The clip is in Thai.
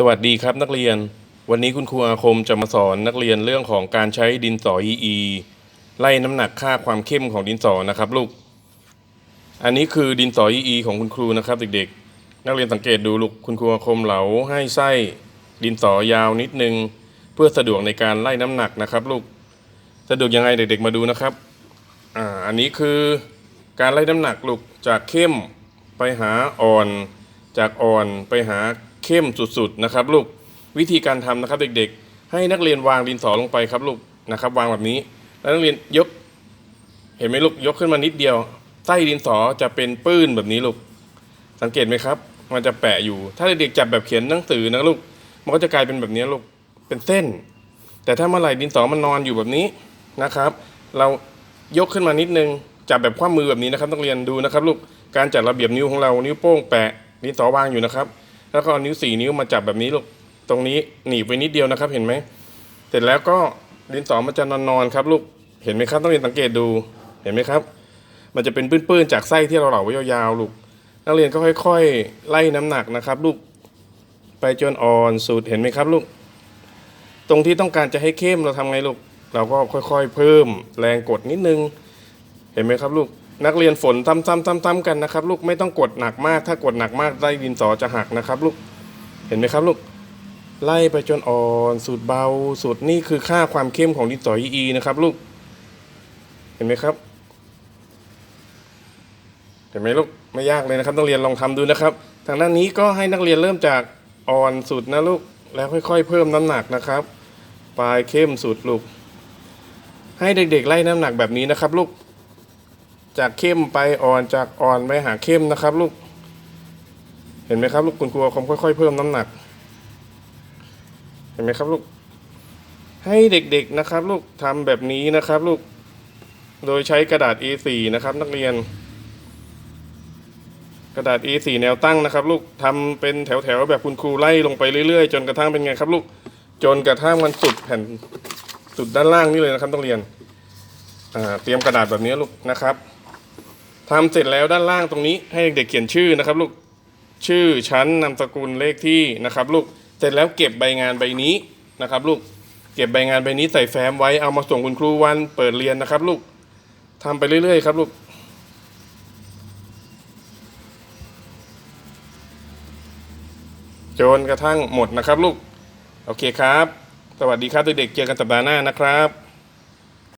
สวัสดีครับนักเรียน วันนี้คุณครูอาคมจะมาสอนนักเรียนเรื่องของการใช้ดินสอ EE ไล่น้ำหนักค่าความเข้มของดินสอนะครับลูก อันนี้คือดินสอ EE ของคุณครูนะครับเด็กๆ นักเรียนสังเกตดูลูกคุณครูอาคมเหลาให้ไส้ดินสอยาวนิดนึง เพื่อสะดวกในการไล่น้ำหนักนะครับลูก สะดวกยังไงเด็กๆมาดูนะครับ อ่า อันนี้คือการไล่น้ำหนักลูกจากเข้มไปหาอ่อน จากอ่อนไปหา เข้มสุดๆนะครับลูกวิธีการทำนะครับเด็กๆ ให้นักเรียนวางดินสอลงไปครับลูกนะครับ วางแบบนี้ แล้วนักเรียนยก เห็นไหมลูกยกขึ้นมานิดเดียวไส้ดินสอจะเป็นปื้นแบบนี้ลูกสังเกตไหมครับ มันจะแปะอยู่ ถ้าเด็กๆจับแบบเขียนหนังสือนะลูกมันก็จะกลายเป็นแบบนี้ลูกเป็นเส้น แต่ถ้าเมื่อไหร่ดินสอมันนอนอยู่แบบนี้นะครับ เรายกขึ้นมานิดนึงจับแบบคว่ำมือแบบนี้นะครับนักเรียนดูนะครับ ลูกการจัดระเบียบนิ้วของเรานิ้วโป้งแปะดินสอวางอยู่นะครับ แล้วก็นิ้วสี่นิ้วมาจับแบบนี้ลูกตรงนี้หนีบไปนิดเดียวนะครับ เห็นไหมเสร็จแล้วก็ดินสอมันจะนอนๆครับลูกเห็นไหมครับต้องเรียนสังเกตดูเห็นไหมครับ มันจะเป็นปื้นๆจากไส้ที่เราเหล่าไว้ยาวๆลูกนักเรียนก็ค่อย ๆ ไล่น้ำหนักนะครับ ลูกไปจนอ่อนสุดเห็นไหมครับลูก ตรงที่ต้องการจะให้เข้มเราทำไงลูก เราก็ค่อยๆ เพิ่มแรงกดนิดนึง เห็นไหมครับลูก นักเรียนฝนซ้ำๆๆกันนะครับ ลูกไม่ต้องกดหนักมาก ถ้ากดหนักมากไส้ดินสอจะหักนะครับ ลูกเห็นไหมครับลูกไล่ไปจนอ่อนสุดเบาสุดนี่คือค่าความเข้มของดินสอ EE นะครับ ลูก เห็นไหมครับ เห็นไหมลูกไม่ยากเลยนะครับ นักเรียนลองทำดูนะครับ ทางด้านนี้ก็ให้นักเรียนเริ่มจากอ่อนสุดนะลูกแล้วค่อย ๆ เพิ่มน้ำหนักนะครับ ปลายเข้มสุดลูก ให้เด็กๆไล่น้ำหนักแบบนี้นะครับ ลูก จากเข้มไปอ่อนจากอ่อนไปหาเข้มนะครับ ลูก เห็นไหมครับ ลูกคุณครูคมค่อย ๆ เพิ่มน้ำหนัก เห็นไหมครับ ลูก ให้เด็กๆนะครับ ลูกทำแบบนี้นะครับ ลูก โดยใช้กระดาษ A4 นะครับ นักเรียน กระดาษ A4 แนวตั้งนะครับ ลูกทำเป็นแถวๆแบบคุณครูไล่ลงไปเรื่อยๆ จนกระทั่งเป็นไงครับ ลูก จนกระทั่งมันสุดแผ่นสุดด้านล่างนี่เลยนะครับต้องเรียนเตรียมกระดาษแบบนี้ลูกนะครับ ทำเสร็จแล้วด้านล่างตรงนี้ให้เด็กๆเขียนชื่อนะครับ ลูกชื่อชั้นนามสกุลเลขที่นะครับ ลูกเสร็จแล้วเก็บใบงานใบนี้นะครับ ลูกเก็บใบงานใบนี้ใส่แฟ้มไว้เอามาส่งคุณครูวันเปิดเรียนนะครับ ลูกทำไปเรื่อยๆครับลูกจนกระทั่งหมดนะครับ ลูก โอเคครับ สวัสดีครับเด็กๆเจอกันสัปดาห์หน้านะครับ